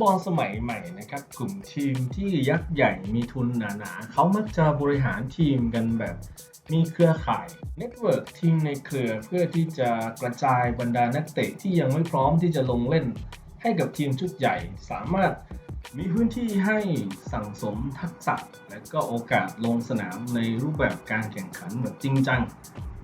บอลสมัยใหม่นะครับ กลุ่มทีมที่ยักษ์ใหญ่มีทุนหนาๆ เขามักจะบริหารทีมกันแบบมีเครือข่ายเน็ตเวิร์กทีมในเครือเพื่อที่จะกระจายบรรดานักเตะที่ยังไม่พร้อมที่จะลงเล่น ให้กับทีมชุดใหญ่สามารถมีพื้นที่ให้สั่งสมทักษะ และก็โอกาสลงสนามในรูปแบบการแข่งขันแบบจริงจัง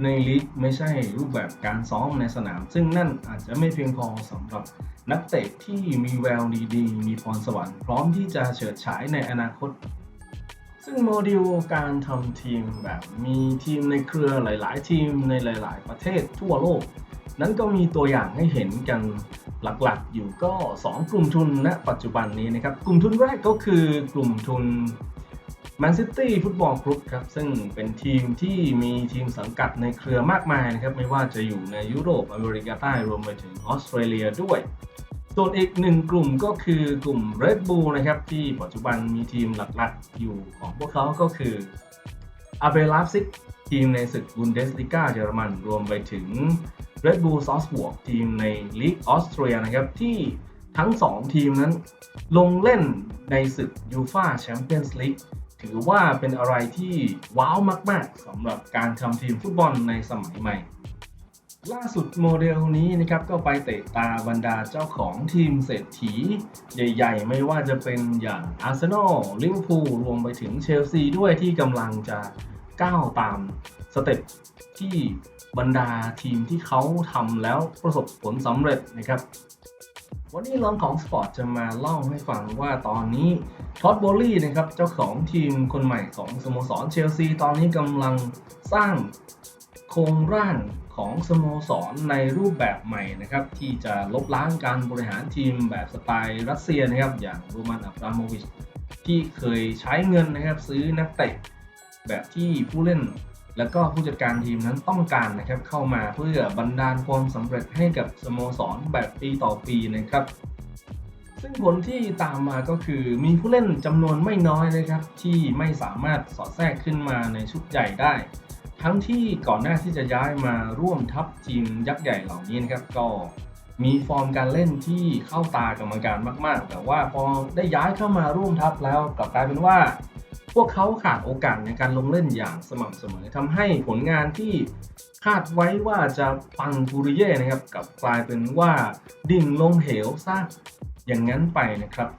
ในลีกไม่ใช่รูปแบบการซ้อมในสนาม ซึ่งนั่นอาจจะไม่เพียงพอสำหรับ นักเตะที่มีแววดีๆ มีพรสวรรค์พร้อมที่จะเฉิดฉายในอนาคต ซึ่งโมเดลการทำทีมแบบมีทีมในเครือหลาย ๆ ทีมในหลาย ๆ ประเทศทั่วโลก นั้นก็มีตัวอย่างให้เห็นกันหลัก ๆ อยู่ก็ 2 กลุ่มทุนณปัจจุบันนี้นะครับ กลุ่มทุนแรกก็คือกลุ่มทุน Man City Football Group ครับ ซึ่งเป็นทีมที่มีทีมสังกัดในเครือมากมายนะครับ ไม่ว่าจะอยู่ในยุโรปอเมริกาใต้รวมไปถึงออสเตรเลียด้วย ส่วนอีกหนึ่งกลุ่มก็คือกลุ่ม Red Bull นะครับ ที่ปัจจุบันมีทีมหลักๆ อยู่ของพวกเขาก็คืออาเบลาฟซิกทีมในศึกบุนเดสลิก้าเยอรมันรวมไปถึง Red Bull Salzburg ทีมในลีกออสเตรียนะครับที่ทั้ง 2 ทีมนั้นลงเล่นในศึกยูฟาแชมเปี้ยนส์ลีกถือว่าเป็นอะไรที่ว้าวมาก ๆสำหรับการทำทีมฟุตบอลในสมัยใหม่ ล่าสุดโมเดลนี้นะครับก็ไปเตะตาบรรดาเจ้าของทีมเศรษฐี ใหญ่ๆ ไม่ว่าจะเป็นอย่างอาร์เซนอลลิเวอร์พูลรวมไปถึงเชลซีด้วยที่กำลังจะก้าวตามสเต็ปที่บรรดาทีมที่เขาทำแล้วประสบผลสำเร็จนะครับ วันนี้ร้องของสปอร์ตจะมาเล่าให้ฟังว่าตอนนี้ท็อตโบลี่นะครับเจ้าของทีมคนใหม่ของสโมสรเชลซีตอนนี้กำลังสร้าง โครงร่างของสโมสรในรูปแบบใหม่นะครับ ที่จะลบล้างการบริหารทีมแบบสไตล์รัสเซียนะครับ อย่างโรมันอับราโมวิชที่เคยใช้เงินนะครับซื้อนักเตะแบบที่ผู้เล่น แล้วก็ผู้จัดการทีมนั้นต้องการนะครับ เข้ามาเพื่อบรรดาลความสำเร็จให้กับสโมสรแบบปีต่อปีนะครับ ซึ่งผลที่ตามมาก็คือมีผู้เล่นจำนวนไม่น้อยนะครับ ที่ไม่สามารถสอดแทรกขึ้นมาในชุดใหญ่ได้ ทั้งที่ก่อนหน้าที่จะย้ายมาร่วมทัพทีมยักษ์ใหญ่เหล่านี้นะครับก็มีฟอร์มการเล่นที่เข้าตากรรมการมาก ๆ แต่ว่าพอได้ย้ายเข้ามาร่วมทัพแล้วกลับกลายเป็นว่า พวกเขาขาดโอกาสในการลงเล่นอย่างสม่ำเสมอทำให้ผลงานที่คาดไว้ว่าจะปังปุริเย่นะครับกลับกลายเป็นว่าดิ่งลงเหวซะอย่างนั้นไปนะครับ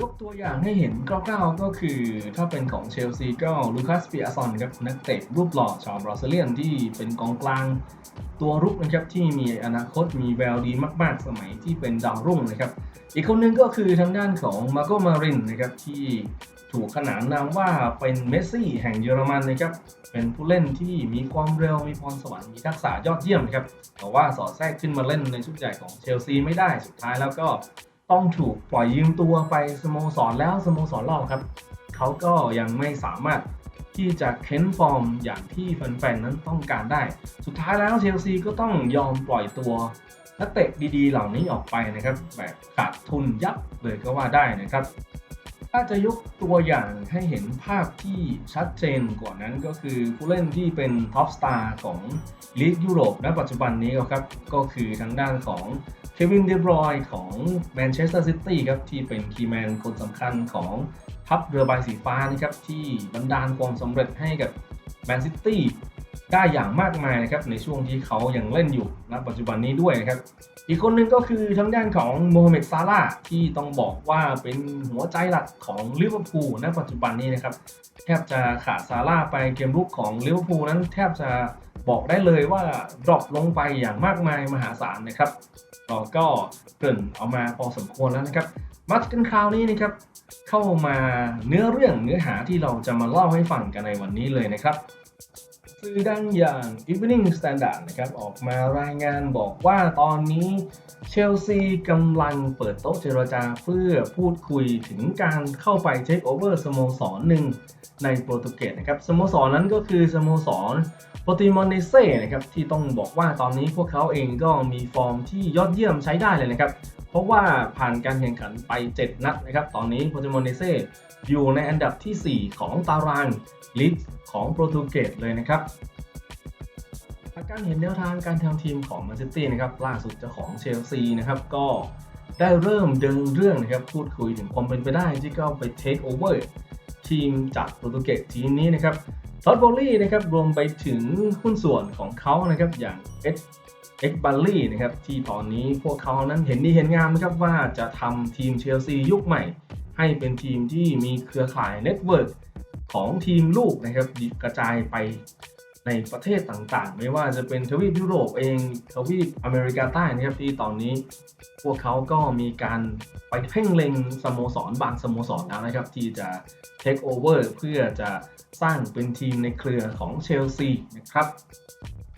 ยกตัวอย่างให้เห็นคร่าวๆก็คือ ถ้าเป็นของเชลซีก็ลูคัสเปียซอนครับนักเตะรูปหล่อชาวบราซิเลียนที่เป็นกองกลางตัวรุกนะครับที่มีอนาคตมีแววดีมาก ๆ สมัยที่เป็นดาวรุ่งนะครับ อีกคนหนึงก็คือทางด้านของมาโกมารินนะครับที่ถูกขนานนามว่าเป็นเมสซี่แห่งเยอรมันนะครับเป็นผู้เล่นที่มีความเร็วมีพรสวรรค์มีทักษะยอดเยี่ยมครับแต่ว่าสอดแทรกขึ้นมาเล่นในชุดใหญ่ของเชลซีไม่ได้สุดท้ายแล้วก็ ต้องถูกปล่อยยืมตัวไปสโมสรแล้วสโมสรเล่าครับ เขาก็ยังไม่สามารถที่จะเค้นฟอร์มอย่างที่แฟนๆนั้นต้องการได้ สุดท้ายแล้วเชลซีก็ต้องยอมปล่อยตัวนักเตะดีๆ เหล่านี้ออกไปนะครับแบบขาดทุนยับเลยก็ว่าได้นะครับ ถ้าจะยกตัวอย่างให้เห็นภาพที่ชัดเจนกว่านั้นก็คือผู้เล่นที่เป็นท็อปสตาร์ของลีกยุโรปณปัจจุบันนี้ครับ ก็คือทางด้านของเควินเดบรอยของแมนเชสเตอร์ซิตี้ครับ ที่เป็นคีแมนคนสำคัญของทัพเรือใบสีฟ้านะครับ ที่บันดาลความสำเร็จให้กับแมนซิตี้ ได้อย่างมากมายนะครับในช่วงที่เขายังเล่นอยู่ณปัจจุบันนี้ด้วยนะครับ อีกคนหนึ่งก็คือทางด้านของโมฮัมเหม็ดซาลาที่ต้องบอกว่าเป็นหัวใจหลักของลิเวอร์พูลณปัจจุบันนี้นะครับ แทบจะขาดซาลาไปเกมรุกของลิเวอร์พูลนั้นแทบจะบอกได้เลยว่าดรอปลงไปอย่างมากมายมหาศาลนะครับเราก็เกริ่นเอามาพอสมควรแล้วนะครับมากันคราวนี้นะครับเข้ามาเนื้อเรื่องเนื้อหาที่เราจะมาเล่าให้ฟังกันในวันนี้เลยนะครับ สื่อดังอย่าง Evening Standard นะครับออกมารายงานบอกว่าตอนนี้เชลซีกำลังเปิดโต๊ะเจรจาเพื่อพูดคุยถึงการเข้าไปเทคโอเวอร์สโมสรหนึ่งในโปรตุเกสนะครับสโมสรนั้นก็คือสโมสรโปรติมอนเนเซ่นะครับที่ต้องบอกว่าตอนนี้พวกเขาเองก็มีฟอร์มที่ยอดเยี่ยมใช้ได้เลยนะครับ ราะว่าผ่านการแข่งขันไป 7 นัดนะครับ ตอนนี้โปรติมอนเนเซ่อยู่ในอันดับที่ 4 ของตารางลีกของโปรตุเกสเลยนะครับจากการเห็นแนวทางการทำทีมของแมนซิตี้นะครับล่าสุดเจ้าของเชลซีนะครับก็ได้เริ่มเดินเรื่องนะครับพูดคุยถึงความเป็นไปได้ที่เข้าไปเทคโอเวอร์ทีมจากโปรตุเกสทีมนี้นะครับทอดบลลี่นะครับรวมไปถึงหุ้นส่วนของเขานะครับอย่างเอส เอ็กบัลลี่นะครับที่ตอนนี้พวกเขานั้นเห็นดีเห็นงามนะครับว่าจะทำทีมเชลซียุคใหม่ ให้เป็นทีมที่มีเครือข่ายเน็ตเวิร์กของทีมลูกนะครับกระจายไปในประเทศต่างๆ ไม่ว่าจะเป็นทวีปยุโรปเองทวีปอเมริกาใต้นะครับที่ตอนนี้ พวกเขาก็มีการไปเพ่งเล็งสโมสรบางสโมสรแล้วนะครับ ที่จะเทคโอเวอร์เพื่อจะสร้างเป็นทีมในเครือของเชลซีนะครับ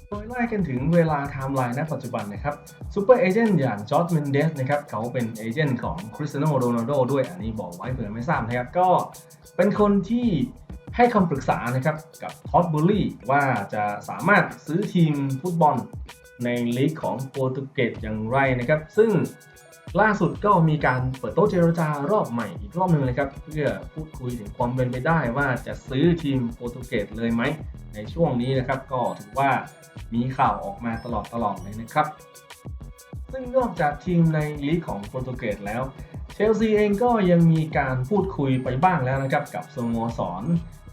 โดยไล่กันถึงเวลาไทม์ไลน์ณปัจจุบันนะครับซูเปอร์เอเจนต์อย่างจอร์ดเมนเดสนะครับเขาเป็นเอเจนต์ของคริสเตียโนโรนัลโดด้วยอันนี้บอกไว้เผื่อไม่ทราบนะครับก็เป็นคนที่ให้คำปรึกษานะครับกับท็อตบูลลี่ว่าจะสามารถซื้อทีมฟุตบอลในลีกของโปรตุเกสอย่างไรนะครับ ซึ่งล่าสุดก็มีการเปิดโต๊ะเจรจารอบใหม่อีกรอบหนึ่งนะครับ เพื่อพูดคุยถึงความเป็นไปได้ว่าจะซื้อทีมโปรตุเกสเลยไหม ในช่วงนี้นะครับก็ถือว่ามีข่าวออกมาตลอดตลอดเลยนะครับ ซึ่งนอกจากทีมในลีกของโปรตุเกสแล้วเชลซีเองก็ยังมีการพูดคุยไปบ้างแล้วนะครับกับสโมสร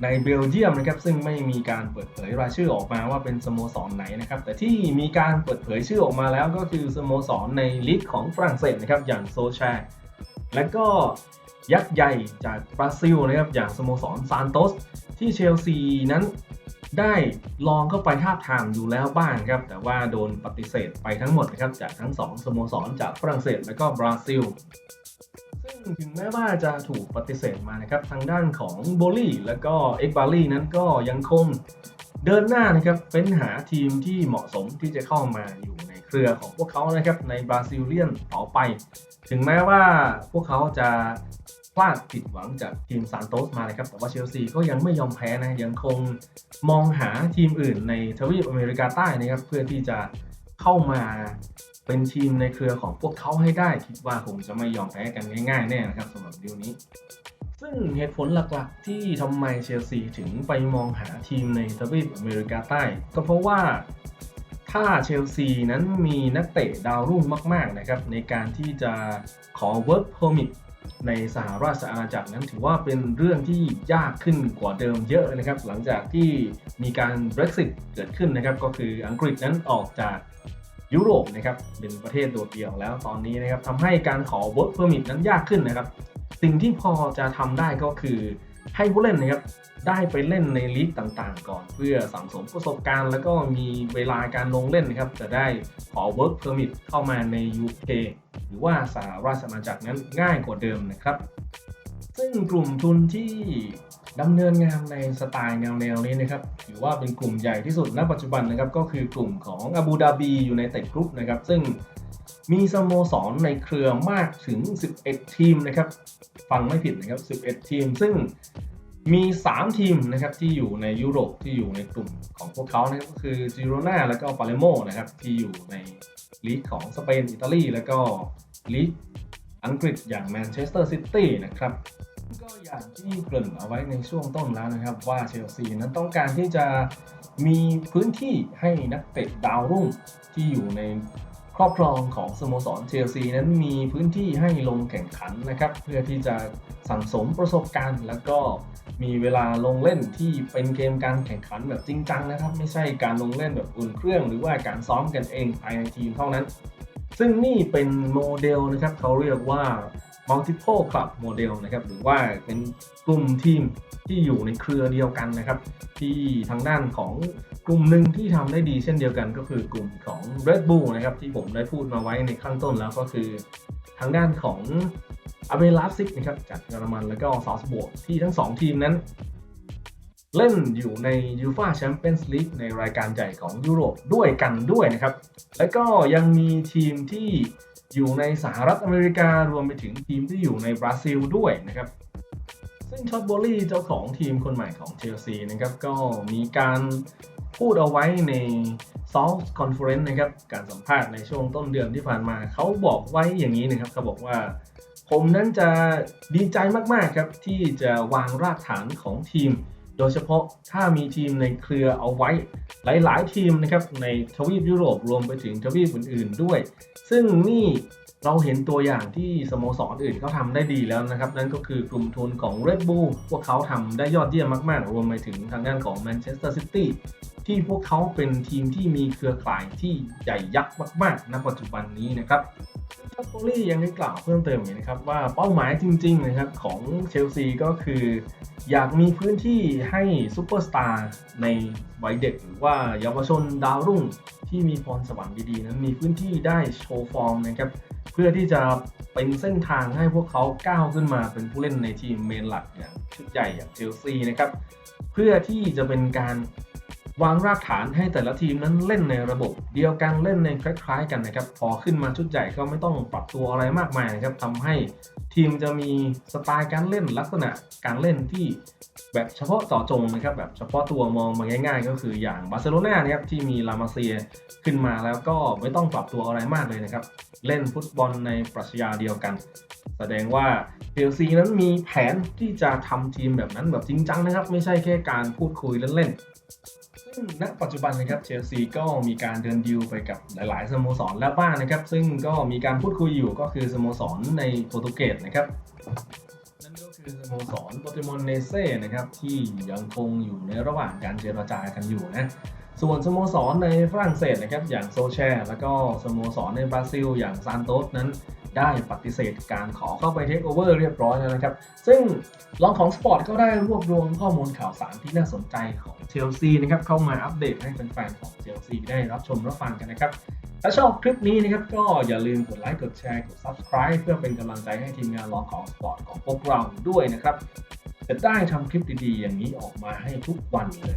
ในเบลเยียมนะครับซึ่งไม่มีการเปิดเผยรายชื่อออกมาว่าเป็นสโมสรไหนนะครับแต่ที่มีการเปิดเผยชื่อออกมาแล้วก็คือสโมสรในลีกของฝรั่งเศสนะครับอย่างโซชาและก็ยักษ์ใหญ่จากบราซิลนะครับอย่างสโมสรซานโตสที่เชลซีนั้น ได้ลองเข้าไปทาบทามอยู่แล้วบ้างครับ แต่ว่าโดนปฏิเสธไปทั้งหมดนะครับจากทั้ง 2สโมสรจากฝรั่งเศสและก็บราซิลซึ่งถึงแม้ว่าจะถูกปฏิเสธมานะครับทางด้านของโบลี่และก็เอ็กบาลี่นั้นก็ยังคงเดินหน้านะครับเป็นหาทีมที่เหมาะสมที่จะเข้ามาอยู่ในเครือของพวกเขานะครับในบราซิลเลียนต่อไป ถึงแม้ว่าพวกเขาจะ พลาดผิดหวังจากทีมซานโตสมานะครับ แต่ว่าเชลซีก็ยังไม่ยอมแพ้นะ ยังคงมองหาทีมอื่นในทวีปอเมริกาใต้นะครับ เพื่อที่จะเข้ามาเป็นทีมในเครือของพวกเขาให้ได้ คิดว่าคงจะไม่ยอมแพ้กันง่ายๆแน่นะครับสำหรับดีลนี้ ซึ่งเหตุผลหลักๆที่ทำไมเชลซีถึงไปมองหาทีมในทวีปอเมริกาใต้ ก็เพราะว่าถ้าเชลซีนั้นมีนักเตะดาวรุ่งมาก ๆ นะครับ ในการที่จะขอ work permit ในสหราชอาณาจักรนั้นถือว่าเป็นเรื่องที่ยากขึ้นกว่าเดิมเยอะเลยนะครับ หลังจากที่มีการ Brexit เกิดขึ้นนะครับ ก็คืออังกฤษนั้นออกจากยุโรปนะครับเป็นประเทศโดดเดี่ยวแล้วตอนนี้นะครับทำให้การขอ work permit นั้นยากขึ้นนะครับ สิ่งที่พอจะทำได้ก็คือ ให้ผู้เล่นนะครับได้ไปเล่นในลีกต่างๆ ก่อน เพื่อสังสมประสบการณ์ แล้วก็มีเวลาการลงเล่นนะครับจะได้ขอ work permit เข้ามาใน UK หรือว่าสหราชอาณาจักรนั้นง่ายกว่าเดิมนะครับ ซึ่งกลุ่มทุนที่ดำเนินงานในสไตล์แนวๆนี้นะครับถือว่าเป็นกลุ่มใหญ่ที่สุดณปัจจุบันนะครับก็คือกลุ่มของอาบูดาบีอยู่ในเต็ดกรุ๊ปนะครับซึ่ง มีสโมสรในเครือมากถึง 11 ทีมนะครับ ฟังไม่ผิดนะครับ 11 ทีม ซึ่งมี 3 ทีมนะครับที่อยู่ในยุโรปที่อยู่ในกลุ่มของพวกเขานะครับก็คือจิโรนาและก็ปาเลโมนะครับที่อยู่ในลีกของสเปนอิตาลีและก็ลีกอังกฤษอย่างแมนเชสเตอร์ซิตี้นะครับก็อย่างที่เกริ่นเอาไว้ในช่วงต้นแล้วนะครับ ว่าเชลซีนั้นต้องการที่จะมีพื้นที่ให้นักเตะดาวรุ่งที่อยู่ใน ครอบครองของสโมสรเชลซีนั้นมีพื้นที่ให้ลงแข่งขันนะครับ เพื่อที่จะสั่งสมประสบการณ์ แล้วก็มีเวลาลงเล่นที่เป็นเกมการแข่งขันแบบจริงจังนะครับ ไม่ใช่การลงเล่นแบบอุ่นเครื่อง หรือว่าการซ้อมกันเองภายในทีมเท่านั้น ซึ่งนี่เป็นโมเดลนะครับเขาเรียกว่า multiple club model นะครับหรือว่าเป็นกลุ่มทีมที่อยู่ในเครือเดียวกันนะครับ ที่ทางด้านของกลุ่มหนึ่งที่ทำได้ดีเช่นเดียวกันก็คือกลุ่มของ Red Bull นะครับที่ผมได้พูดมาไว้ในข้างต้นแล้วก็คือทางด้านของอาเบลาซิกนะครับจากเยอรมันแล้วก็ซอสบวกที่ทั้ง 2 ทีมนั้น เล่นอยู่ในยูฟาแชมเปี้ยนส์ลีกในรายการใหญ่ของยุโรปด้วยกันด้วยนะครับ และก็ยังมีทีมที่ อยู่ในสหรัฐอเมริการวมไปถึงทีมที่อยู่ในบราซิลด้วยนะครับ ซึ่งช็อตโบลี่เจ้าของทีมคนใหม่ของเชลซีนะครับก็มีการพูดเอาไว้ใน South Conference นะครับ การสัมภาษณ์ในช่วงต้นเดือนที่ผ่านมา เขาบอกไว้อย่างนี้นะครับ เขาบอกว่า ผมนั้นจะดีใจมาก ๆ ครับ ที่จะวางรากฐานของทีม โดยเฉพาะถ้ามีทีมในเครือเอาไว้หลาย ๆ ทีมนะครับในทวีปยุโรปรวมไปถึงทวีปอื่น ๆ ด้วย ซึ่งนี่เราเห็นตัวอย่างที่สโมสรอื่นเขาทำได้ดีแล้วนะครับ นั่นก็คือกลุ่มทุนของ Red Bull พวกเขาทำได้ยอดเยี่ยมมาก ๆ รวมไปถึงทางด้านของ Manchester City ที่พวกเขาเป็นทีมที่มีเครือข่ายที่ใหญ่ยักษ์มากๆณปัจจุบันนี้นะครับโคลี่ยังได้กล่าวเพิ่มเติมอีกนะครับว่าเป้าหมายจริงๆนะครับของเชลซีก็คือ อยากมีพื้นที่ให้ซูเปอร์สตาร์ในวัยเด็กหรือว่าเยาวชนดาวรุ่งที่มีพรสวรรค์ดีๆนั้นมีพื้นที่ได้โชว์ฟอร์มนะครับเพื่อที่จะเป็นเส้นทางให้พวกเขาก้าวขึ้นมาเป็นผู้เล่นในทีมเมนหลักอย่างชุดใหญ่อย่างเชลซีนะครับเพื่อที่จะเป็นการ วางรากฐานให้แต่ละทีมนั้นเล่นในระบบ เดียวกันเล่นในคล้าย ๆ กันนะครับพอขึ้นมาชุดใหญ่ก็ไม่ต้องปรับตัวอะไรมากมายนะครับทำให้ทีมจะมีสไตล์การเล่นลักษณะการเล่นที่แบบเฉพาะเจาะจงนะครับแบบเฉพาะตัวมองมาง่าย ๆ ก็คืออย่างบาร์เซโลนานะครับที่มีลามาเซียขึ้นมาแล้วก็ไม่ต้องปรับตัวอะไรมากเลยนะครับ เล่นฟุตบอลในปรัชญาเดียวกัน แสดงว่าเชลซีนั้นมีแผนที่จะทำทีมแบบนั้นแบบจริงจังนะครับ ไม่ใช่แค่การพูดคุยเล่นๆ ซึ่งณปัจจุบันนะครับเชลซีก็มีการเดินดีลไปกับหลาย ๆ สโมสรแล้วบ้างนะครับ ซึ่งก็มีการพูดคุยอยู่ก็คือสโมสรในโปรตุเกสนะครับนั่นก็คือสโมสรโปเตมอนเนเซ่นะครับที่ยังคงอยู่ในระหว่างการเจรจากันอยู่นะส่วนสโมสรในฝรั่งเศสนะครับอย่างโซแชร์แล้วก็สโมสรในบราซิล อย่างซานโตสนั้นได้ปฏิเสธการขอเข้าไปเทคโอเวอร์เรียบร้อยแล้วนะครับ ซึ่งลองของสปอร์ตก็ได้รวบรวมข้อมูลข่าวสารที่น่าสนใจของ เชลซีนะครับเข้ามาอัปเดตให้แฟนๆของเชลซีได้รับชมรับฟังกันนะครับ ถ้าชอบคลิปนี้นะครับก็อย่าลืมกดไลค์กดแชร์กด Subscribe เพื่อเป็นกำลังใจให้ทีมงานลองของสปอร์ตของพวกเราด้วยนะครับ จะได้ทำคลิปดีๆ อย่างนี้ออกมาให้ทุกวันเลย